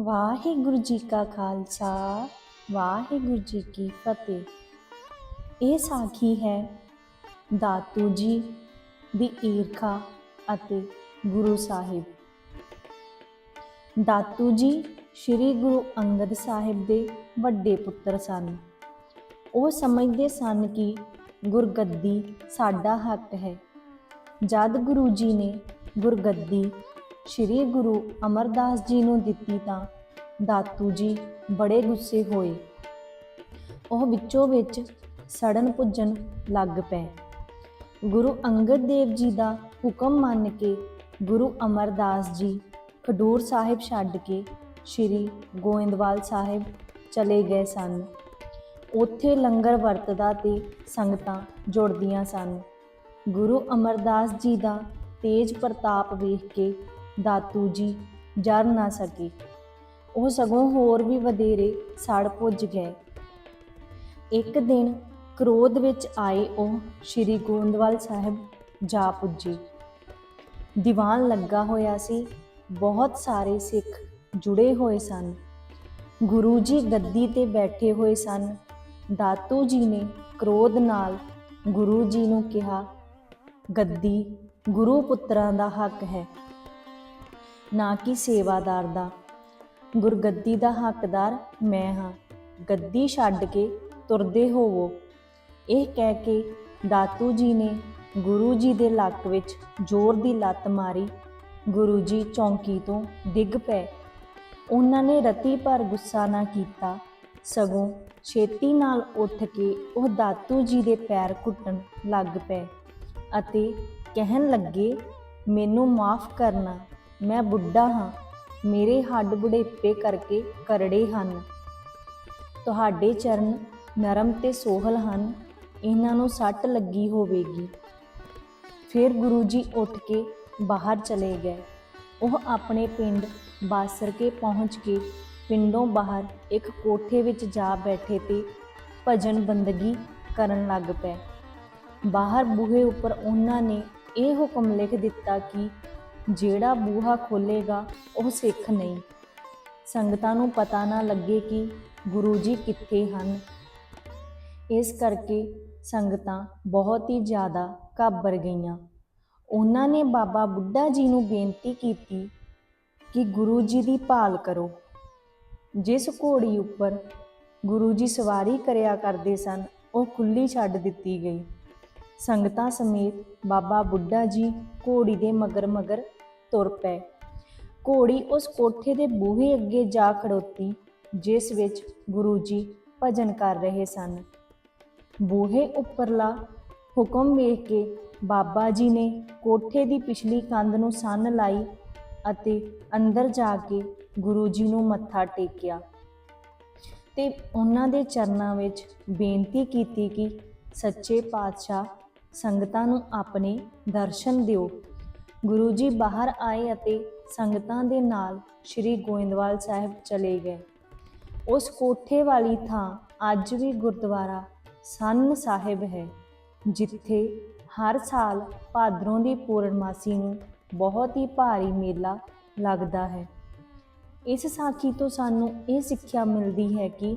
ਵਾਹਿਗੁਰੂ ਜੀ ਕਾ ਖਾਲਸਾ, ਵਾਹਿਗੁਰੂ ਜੀ ਕੀ ਫਤਿਹ। ਇਹ ਸਾਖੀ ਹੈ ਦਾਤੂ ਜੀ ਦੀ ਈਰਖਾ ਅਤੇ ਗੁਰੂ ਸਾਹਿਬ। ਦਾਤੂ ਜੀ ਸ੍ਰੀ ਗੁਰੂ ਅੰਗਦ ਸਾਹਿਬ ਦੇ ਵੱਡੇ ਪੁੱਤਰ ਸਨ। ਉਹ ਸਮਝਦੇ ਸਨ ਕਿ ਗੁਰਗੱਦੀ ਸਾਡਾ ਹੱਕ ਹੈ। ਜਦ ਗੁਰੂ ਜੀ ਨੇ ਗੁਰਗੱਦੀ ਸ੍ਰੀ ਗੁਰੂ ਅਮਰਦਾਸ ਜੀ ਨੂੰ ਦਿੱਤੀ ਤਾਂ ਦਾਤੂ ਜੀ ਬੜੇ ਗੁੱਸੇ ਹੋਏ। ਉਹ ਵਿੱਚੋਂ ਵਿੱਚ ਸੜਨ ਪੁੱਜਣ ਲੱਗ ਪਏ। ਗੁਰੂ ਅੰਗਦ ਦੇਵ ਜੀ ਦਾ ਹੁਕਮ ਮੰਨ ਕੇ ਗੁਰੂ ਅਮਰਦਾਸ ਜੀ ਖਡੂਰ ਸਾਹਿਬ ਛੱਡ ਕੇ ਸ੍ਰੀ ਗੋਇੰਦਵਾਲ ਸਾਹਿਬ ਚਲੇ ਗਏ ਸਨ। ਉੱਥੇ ਲੰਗਰ ਵਰਤਦਾ ਤੇ ਸੰਗਤਾਂ ਜੁੜਦੀਆਂ ਸਨ। ਗੁਰੂ ਅਮਰਦਾਸ ਜੀ ਦਾ ਤੇਜ ਪ੍ਰਤਾਪ ਵੇਖ ਕੇ ਦਾਤੂ ਜੀ, ਜਰ ਨਾ ਸਕੀ। ਉਹ ਸਗੋਂ ਹੋਰ ਵੀ ਵਧੇਰੇ ਸੜ ਪੁੱਜ ਗਏ। ਇੱਕ ਦਿਨ ਕ੍ਰੋਧ ਵਿੱਚ ਆਏ ਉਹ ਸ੍ਰੀ ਗੋਇੰਦਵਾਲ ਸਾਹਿਬ ਜਾ ਪੁੱਜੇ। ਦੀਵਾਨ ਲੱਗਾ ਹੋਇਆ ਸੀ। ਬਹੁਤ ਸਾਰੇ ਸਿੱਖ ਜੁੜੇ ਹੋਏ ਸਨ। ਗੁਰੂ ਜੀ ਗੱਦੀ ਤੇ ਬੈਠੇ ਹੋਏ ਸਨ। ਦਾਤੂ ਜੀ ਨੇ ਕ੍ਰੋਧ ਨਾਲ ਗੁਰੂ ਜੀ ਨੂੰ ਕਿਹਾ, ਗੱਦੀ ਗੁਰੂ ਪੁੱਤਰਾਂ ਦਾ ਹੱਕ ਹੈ। ਨਾ ਕਿ ਸੇਵਾਦਾਰ ਦਾ। ਗੁਰਗੱਦੀ ਦਾ ਹੱਕਦਾਰ ਮੈਂ ਹਾਂ। ਗੱਦੀ ਛੱਡ ਕੇ ਤੁਰਦੇ ਹੋਵੋ। ਇਹ ਕਹਿ ਕੇ ਦਾਤੂ ਜੀ ਨੇ ਗੁਰੂ ਜੀ ਦੇ ਲੱਕ ਵਿੱਚ ਜ਼ੋਰ ਦੀ ਲੱਤ ਮਾਰੀ। ਗੁਰੂ ਜੀ ਚੌਂਕੀ ਤੋਂ ਡਿੱਗ ਪਏ। ਉਹਨਾਂ ਨੇ ਰਤੀ ਪਰ ਗੁੱਸਾ ਨਾ ਕੀਤਾ। ਸਗੋਂ ਛੇਤੀ ਨਾਲ ਉੱਠ ਕੇ ਉਹ ਦਾਤੂ ਜੀ ਦੇ ਪੈਰ ਘੁੱਟਣ ਲੱਗ ਪਏ ਅਤੇ ਕਹਿਣ ਲੱਗੇ, ਮੈਨੂੰ ਮਾਫ ਕਰਨਾ। ਮੈਂ ਬੁੱਢਾ ਹਾਂ। ਮੇਰੇ ਹੱਡ ਬੁਢੇਪੇ ਕਰਕੇ ਕਰੜੇ ਹਨ। ਤੁਹਾਡੇ ਚਰਨ ਨਰਮ ਤੇ ਸੋਹਲ ਹਨ। ਇਹਨਾਂ ਨੂੰ ਸੱਟ ਲੱਗੀ ਹੋਵੇਗੀ। ਫਿਰ ਗੁਰੂ ਜੀ ਉੱਠ ਕੇ ਬਾਹਰ ਚਲੇ ਗਏ। ਉਹ ਆਪਣੇ ਪਿੰਡ ਬਾਸਰ ਕੇ ਪਹੁੰਚ ਕੇ ਪਿੰਡੋਂ ਬਾਹਰ ਇੱਕ ਕੋਠੇ ਵਿੱਚ ਜਾ ਬੈਠੇ ਤੇ ਭਜਨ ਬੰਦਗੀ ਕਰਨ ਲੱਗ ਪਏ। ਬਾਹਰ ਬੂਹੇ ਉੱਪਰ ਉਹਨਾਂ ਨੇ ਇਹ ਹੁਕਮ ਲਿਖ ਦਿੱਤਾ ਕਿ ਜਿਹੜਾ ਬੂਹਾ ਖੋਲੇਗਾ, ਉਹ ਸਿੱਖ ਨਹੀਂ। ਸੰਗਤਾਂ ਨੂੰ ਪਤਾ ਨਾ ਲੱਗੇ ਕਿ ਗੁਰੂ ਜੀ ਕਿੱਥੇ ਹਨ। ਇਸ ਕਰਕੇ ਸੰਗਤਾਂ ਬਹੁਤ ਹੀ ਜ਼ਿਆਦਾ ਘਾਬਰ ਗਈਆਂ। ਉਹਨਾਂ ਨੇ ਬਾਬਾ ਬੁੱਢਾ ਜੀ ਨੂੰ ਬੇਨਤੀ ਕੀਤੀ ਕਿ ਗੁਰੂ ਜੀ ਦੀ ਭਾਲ ਕਰੋ। ਜਿਸ ਘੋੜੀ ਉੱਪਰ ਗੁਰੂ ਜੀ ਸਵਾਰੀ ਕਰਿਆ ਕਰਦੇ ਸਨ, ਉਹ ਖੁੱਲੀ ਛੱਡ ਦਿੱਤੀ ਗਈ। ਸੰਗਤਾਂ ਸਮੇਤ ਬਾਬਾ ਬੁੱਢਾ ਜੀ ਘੋੜੀ ਦੇ ਮਗਰ ਮਗਰ ਤੁਰ ਪਏ। ਘੋੜੀ ਉਸ ਕੋਠੇ ਦੇ ਬੂਹੇ ਅੱਗੇ ਜਾ ਖੜੋਤੀ, ਜਿਸ ਵਿੱਚ ਗੁਰੂ ਜੀ ਭਜਨ ਕਰ ਰਹੇ ਸਨ। ਬੂਹੇ ਉੱਪਰਲਾ ਹੁਕਮ ਵੇਖ ਕੇ ਬਾਬਾ ਜੀ ਨੇ ਕੋਠੇ ਦੀ ਪਿਛਲੀ ਕੰਧ ਨੂੰ ਸੰਨ ਲਾਈ ਅਤੇ ਅੰਦਰ ਜਾ ਕੇ ਗੁਰੂ ਜੀ ਨੂੰ ਮੱਥਾ ਟੇਕਿਆ। ਤੇ ਉਹਨਾਂ ਦੇ ਚਰਨਾਂ ਵਿੱਚ ਬੇਨਤੀ ਕੀਤੀ ਕਿ ਸੱਚੇ ਪਾਤਸ਼ਾਹ ਸੰਗਤਾਂ ਨੂੰ ਆਪਣੇ ਦਰਸ਼ਨ ਦਿਓ। ਗੁਰੂ ਜੀ ਬਾਹਰ ਆਏ ਅਤੇ ਸੰਗਤਾਂ ਦੇ ਨਾਲ ਸ੍ਰੀ ਗੋਇੰਦਵਾਲ ਸਾਹਿਬ ਚਲੇ ਗਏ। ਉਸ ਕੋਠੇ ਵਾਲੀ ਥਾਂ ਅੱਜ ਵੀ ਗੁਰਦੁਆਰਾ ਸੰਨ ਸਾਹਿਬ ਹੈ, ਜਿੱਥੇ ਹਰ ਸਾਲ ਭਾਦਰੋਂ ਦੀ ਪੂਰਨਮਾਸੀ ਨੂੰ ਬਹੁਤ ਹੀ ਭਾਰੀ ਮੇਲਾ ਲੱਗਦਾ ਹੈ। ਇਸ ਸਾਖੀ ਤੋਂ ਸਾਨੂੰ ਇਹ ਸਿੱਖਿਆ ਮਿਲਦੀ ਹੈ ਕਿ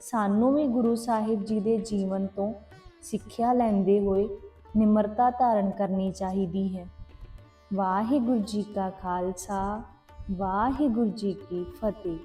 ਸਾਨੂੰ ਵੀ ਗੁਰੂ ਸਾਹਿਬ ਜੀ ਦੇ ਜੀਵਨ ਤੋਂ ਸਿੱਖਿਆ ਲੈਂਦੇ ਹੋਏ ਨਿਮਰਤਾ ਧਾਰਨ ਕਰਨੀ ਚਾਹੀਦੀ ਹੈ। ਵਾਹਿਗੁਰੂ ਜੀ ਕਾ ਖਾਲਸਾ ਵਾਹਿਗੁਰੂ ਜੀ ਕੀ ਫਤਿਹ।